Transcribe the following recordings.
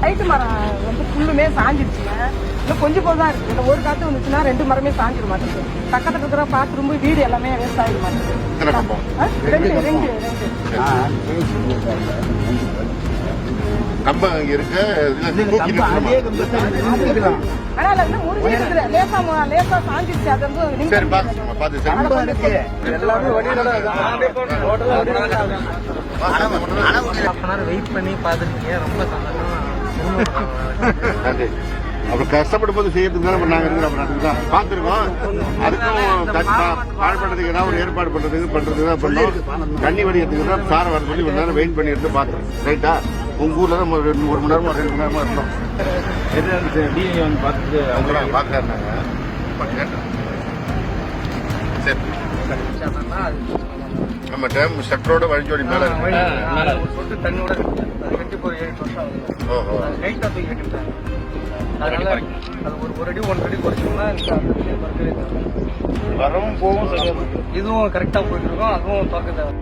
மரம் வந்து ஃபுல்லுமே சாஞ்சிருச்சுங்க. இன்னும் கொஞ்சம் போது தான் இருக்கு. இந்த ஒரு காத்து வந்துச்சுன்னா ரெண்டு மரமே சாஞ்சிட மாட்டேங்குது. பக்கத்துல இருக்கிற பாத்ரூம் வீடு எல்லாமே வேஸ்ட் ஆகிட மாட்டேங்குது. ரெண்டு ரெண்டு இங்க இருக்கு? ஆனா அதுல வந்து முறிஞ்சிருக்குது லேசா மு- லேசா சாஞ்சிருச்சு. அது வந்து சரி. பாத்து பாத்து சரி எல்லாமே வெயிட் பண்ணி பார்த்துருக்கீங்க. ரொம்ப சந்தோஷம் நன்றி அப்புறம் கஷ்டப்படும் போது செய்யறதுக்கு தானே நாங்க இருக்கிறோம். அதுக்கு தான் பார்த்துருக்கோம். அதுக்கும் தண்ணி பா- பாழ்படுறதுக்கு ஏதாவது ஒரு ஏற்பாடு பண்றதுக்கு பண்றதுக்கு தான் பண்ணோம் தண்ணி வடிக்கிறதுக்கு தான் சாரை வர சொல்லி ஒரு நேரம் வெயிட் பண்ணி இருந்து பார்த்தோம் ரைட்டா உங்க ஊர்ல தான் ஒரு ரெண்டு- ஒரு மணி நேரமா ரெண்டு மணி நேரமா இருந்தோம். டிஐ வந்து பார்த்துட்டு அவங்க பாக்குறாங்க சரி. நம்ம டேம் ஷட்டரோட வழிஞ்சோடி மேல இருக்கு. ஒரு சொட்டு தண்ணியோட ஏழு வருஷம் ஆகுது. ஓஹோ. லைட்டா தூக்கி கட்டிட்டாங்க. அதனால அது ஒரு ஒரு அடி ஒன்றரை அடி குறைச்சோம்னா அந்த. வரவும் போகும் இதுவும் கரெக்டா போயிட்டு இருக்கும் அதுவும் திறக்க தேவை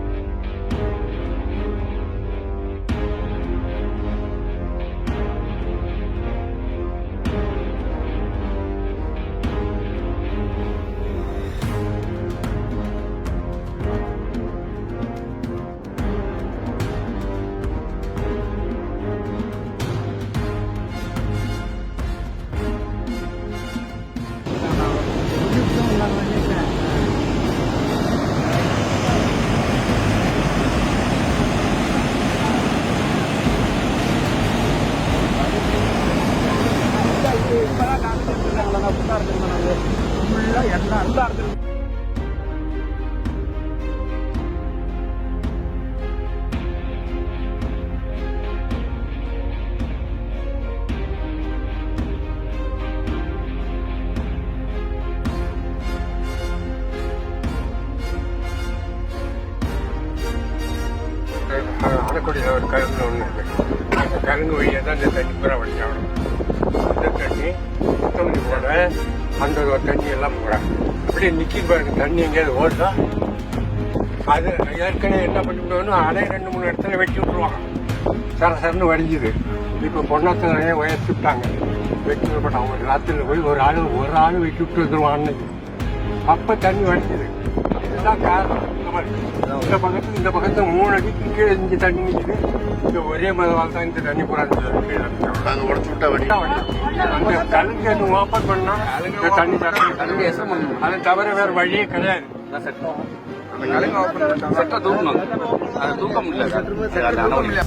அணக்குடியில் ஒரு கருங்கு ஒன்று இருக்கு அந்த கருங்கு வழியாக தான் இந்த தண்ணி பூரா வடிச்சாகணும் இந்த தண்ணி சுத்தமணி போட அந்த ஒரு தண்ணி எல்லாம் போட. அப்படியே நிற்கி பாருங்க தண்ணி எங்கேயாவது ஓடுதா? அது ஏற்கனவே என்ன பண்ணிவிடுவோம்னா அணை ரெண்டு மூணு இடத்துல வெட்டி விட்டுருவாங்க. சர சரன்னு வடிஞ்சுது இப்போ பொண்ணாத்த நிறைய உயர்த்திவிட்டாங்க வெட்டி விடப்பட்டாங்க ஒரு ராத்திரியில் போய் ஒரு ஆள் ஒரு ஆள் வெட்டி விட்டு வந்துருவான் அன்னைக்கு அப்போ தண்ணி வடிஞ்சுது இதுதான் காரணம் இந்த மாதிரி இந்த பக்கத்துல இந்த பக்கத்துல மூணு அடிக்கு கீழே இங்க தண்ணி நிக்குது இந்த ஒரே மதவால் தான் இந்த தண்ணி பூரா இந்த கீழே இருக்கு. நாங்க உடச்சு விட்டா வடி அந்த கலுங்கு ஓப்பன் பண்ணா இந்த தண்ணி தண்ணி அதை தவிர வேற வழியே கிடையாது அந்த கலைங்க ஓப்பன் பண்ணிட்டாங்க தூக்கணும் அதை தூக்க முடியல